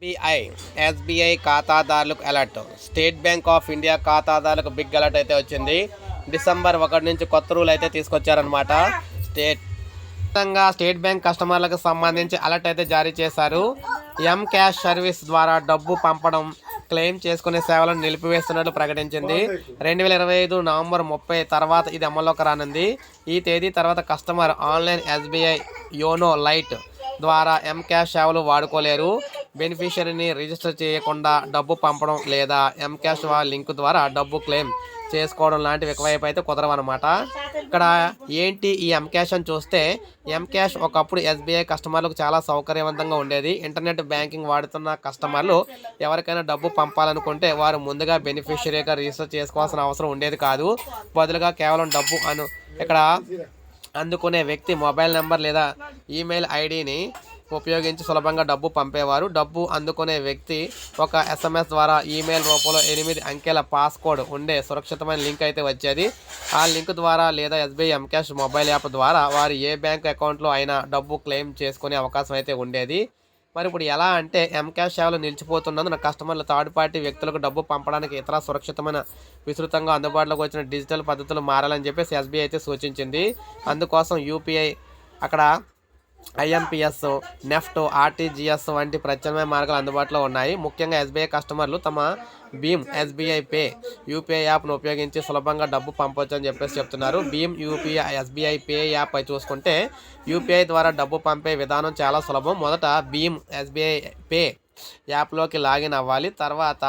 SBI SBI ఖాతాదారులకు alert. State Bank of India ఖాతాదారులకు big alert అయితే వచ్చింది. డిసెంబర్ ఒకటి నుంచి కొత్త రూల్ అయితే తీసుకొచ్చారనమాట స్టేట్ స్టేట్ బ్యాంక్ కస్టమర్లకు సంబంధించి అలర్ట్ అయితే జారీ చేశారు. ఎం క్యాష్ సర్వీస్ ద్వారా డబ్బు పంపడం క్లెయిమ్ చేసుకునే సేవలను నిలిపివేస్తున్నట్లు ప్రకటించింది. రెండు వేల ఇరవై ఐదు నవంబర్ ముప్పై తర్వాత ఇది అమల్లోకి రానుంది. ఈ తేదీ తర్వాత customer online SBI YONO lite ద్వారా ఎం క్యాష్ సేవలు వాడుకోలేరు. బెనిఫిషరీని రిజిస్టర్ చేయకుండా డబ్బు పంపడం లేదా ఎంకాష్ లింక్ ద్వారా డబ్బు క్లెయిమ్ చేసుకోవడం లాంటివి ఎక్కువైపు అయితే కుదరవన్నమాట. ఇక్కడ ఏంటి ఈ ఎంకాష్ అని చూస్తే ఎం క్యాష్ ఒకప్పుడు ఎస్బీఐ కస్టమర్లకు చాలా సౌకర్యవంతంగా ఉండేది. ఇంటర్నెట్ బ్యాంకింగ్ వాడుతున్న కస్టమర్లు ఎవరికైనా డబ్బు పంపాలనుకుంటే వారు ముందుగా బెనిఫిషరీగా రిజిస్టర్ చేసుకోవాల్సిన అవసరం ఉండేది కాదు. బదులుగా కేవలం డబ్బు అను ఇక్కడ అందుకునే వ్యక్తి మొబైల్ నెంబర్ లేదా ఈమెయిల్ ఐడిని ఉపయోగించి సులభంగా డబ్బు పంపేవారు. డబ్బు అందుకునే వ్యక్తి ఒక ఎస్ఎంఎస్ ద్వారా ఈమెయిల్ రూపంలో ఎనిమిది అంకెల పాస్కోడ్ ఉండే సురక్షితమైన లింక్ అయితే వచ్చేది. ఆ లింక్ ద్వారా లేదా ఎస్బీఐ ఎంకాష్ మొబైల్ యాప్ ద్వారా వారు ఏ బ్యాంక్ అకౌంట్లో అయినా డబ్బు క్లెయిమ్ చేసుకునే అవకాశం అయితే ఉండేది. మరి ఇప్పుడు ఎలా అంటే ఎంకాష్ సేవలు నిలిచిపోతున్నందున కస్టమర్లు థర్డ్ పార్టీ వ్యక్తులకు డబ్బు పంపడానికి ఇతర సురక్షితమైన విస్తృతంగా అందుబాటులోకి వచ్చిన డిజిటల్ పద్ధతులు మారాలని చెప్పేసి ఎస్బీఐ అయితే సూచించింది. అందుకోసం యూపీఐ అక్కడ ఐఎంపిఎస్ నెఫ్ట్ ఆర్టీజీఎస్ వంటి ప్రత్యామ్నాయ మార్గాలు అందుబాటులో ఉన్నాయి. ముఖ్యంగా ఎస్బీఐ కస్టమర్లు తమ భీమ్ ఎస్బీఐ పే యూపీఐ యాప్ను ఉపయోగించి సులభంగా డబ్బు పంపవచ్చు అని చెప్పేసి చెప్తున్నారు. భీమ్ యూపీఐ ఎస్బీఐ పే యాప్ అయి చూసుకుంటే యూపీఐ ద్వారా డబ్బు పంపే విధానం చాలా సులభం. మొదట భీమ్ ఎస్బీఐ పే యాప్లోకి లాగిన్ అవ్వాలి. తర్వాత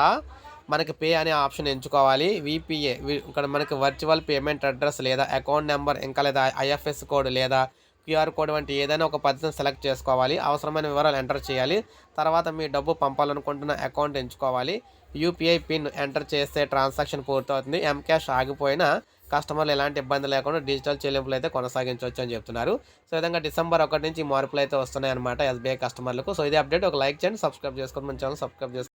మనకి పే అనే ఆప్షన్ ఎంచుకోవాలి. విపిఏ ఇక్కడ మనకి వర్చువల్ పేమెంట్ అడ్రస్ లేదా అకౌంట్ నెంబర్ ఇంకా లేదా ఐఎఫ్ఎస్ కోడ్ లేదా క్యూఆర్ కోడ్ వంటి ఏదైనా ఒక పద్ధతిని సెలెక్ట్ చేసుకోవాలి. అవసరమైన వివరాలు ఎంటర్ చేయాలి. తర్వాత మీ డబ్బు పంపాలనుకుంటున్న అకౌంట్ ఎంచుకోవాలి. యూపీఐ పిన్ ఎంటర్ చేస్తే ట్రాన్సాక్షన్ పూర్తవుతుంది. ఎం క్యాష్ ఆగిపోయినా కస్టమర్లు ఎలాంటి ఇబ్బంది లేకుండా డిజిటల్ చెల్లింపులు అయితే కొనసాగించవచ్చు అని చెప్తున్నారు. సో విధంగా డిసెంబర్ ఒకటి నుంచి మార్పులు అయితే వస్తున్నాయి అనమాట ఎస్బీఐ కస్టమర్లకు. సో ఇదే అప్డేట్. ఒక లైక్ చేయండి సబ్స్క్రైబ్ చేసుకోండి. మన ఛానల్ సబ్స్క్రైబ్ చేసుకోండి.